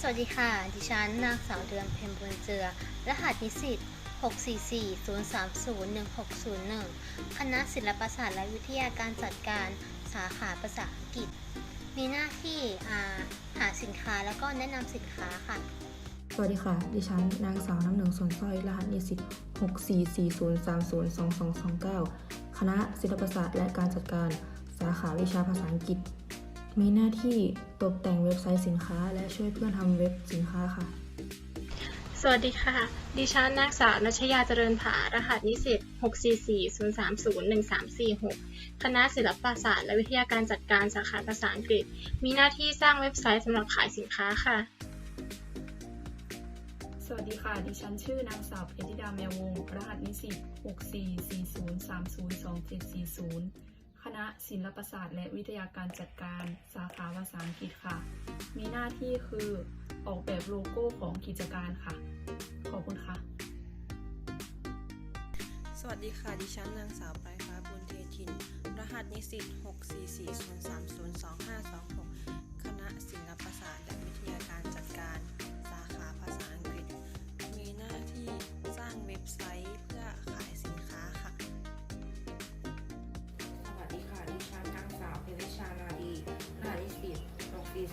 สวัสดีค่ะ ดิฉันนางสาวเดือนเพ็ญบุญเจือ รหัสนิสิต 644-030-1601 คณะศิลปศาสตร์และวิทยาการจัดการสาขาภาษาอังกฤษ มีหน้าที่าหาสินค้าแล้วก็แนะนำสินค้าค่ะ สวัสดีค่ะ ดิฉันนางสาวน้ำหนึ่งสวนสร้อยรหัสนิสิต 644030229 คณะศิลปศาสตร์และการจัดการสาขาวิชาภาษาอังกฤษ มีหน้าที่ตกแต่งเว็บไซต์สินค้า และช่วยเพื่อนทำเว็บสินค้าค่ะ สวัสดีค่ะ ดิฉันนางสาวนัชยาเจริญผารหัสนิสิต644-030-1346 คณะศิลปศาสตร์และวิทยาการจัดการสาขาภาษาอังกฤษ มีหน้าที่สร้างเว็บไซต์สำหรับขายสินค้าค่ะสวัสดีค่ะ ดิฉันชื่อนางสาวเพชรธิดาแมววงศ์รหัสนิสิต 6440302740ค ณะศิลปศาสตร์ และวิทยาการจัดการสาขาภาษาอังกฤษค่ะ มีหน้าที่คือออกแบบโลโก้ของกิจการค่ะ ขอบคุณค่ะ สวัสดีค่ะ ดิฉันนางสาวปลายฟ้าบุญเททิน รหัสนิสิต 6440302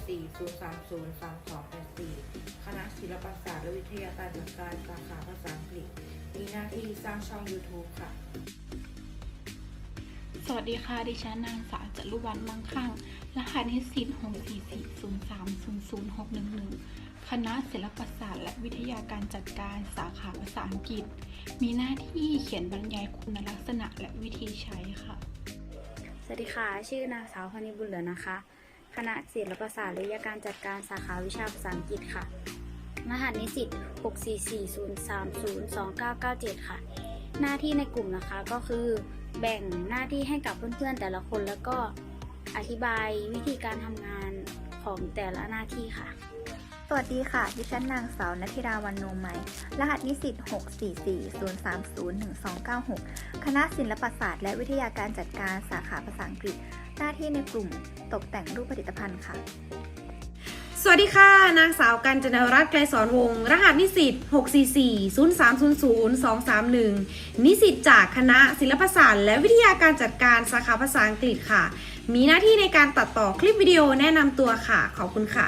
644-030-3284 คณะศิลปศาสตร์และวิทยาการจัดการสาขาภาษาอังกฤษ มีหน้าที่สร้างช่อง YouTube ค่ะ สวัสดีค่ะ ดิฉันนางสาวจรุวรรณมังคั่งรหัสนิสิต644-030-0611 คณะศิลปศาสตร์และวิทยาการจัดการสาขาภาษาอังกฤษ มีหน้าที่เขียนบรรยายคุณลักษณะและวิธีใช้ค่ะ สวัสดีค่ะ ชื่อนางสาวพนิบุญเหลือนะคะ คณะศิลปศาสตร์และวิทยาการจัดการสาขาวิชาภาษาอังกฤษค่ะ รหัสนิสิต 6440302997 ค่ะ หน้าที่ในกลุ่มนะคะก็คือแบ่งหน้าที่ให้กับเพื่อนๆแต่ละคนแล้วก็อธิบายวิธีการทำงานของแต่ละหน้าที่ค่ะ สวัสดีค่ะ ดิฉันนางสาวนัทธิราวันโนไหมรหัสนิสิต 644-030-1296 คณะศิลปศาสตร์และวิทยาการจัดการสาขาภาษาอังกฤษ หน้าที่ในกลุ่มตกแต่งรูปผลิตภัณฑ์ค่ะ สวัสดีค่ะ นางสาวกัญจนรัตน์ไกรสอนวงศ์รหัสนิสิต 644-0300-231 นิสิตจากคณะศิลปศาสตร์ และวิทยาการจัดการสาขาภาษาอังกฤษค่ะ มีหน้าที่ในการตัดต่อคลิปวิดีโอแนะนำตัวค่ะ ขอบคุณค่ะ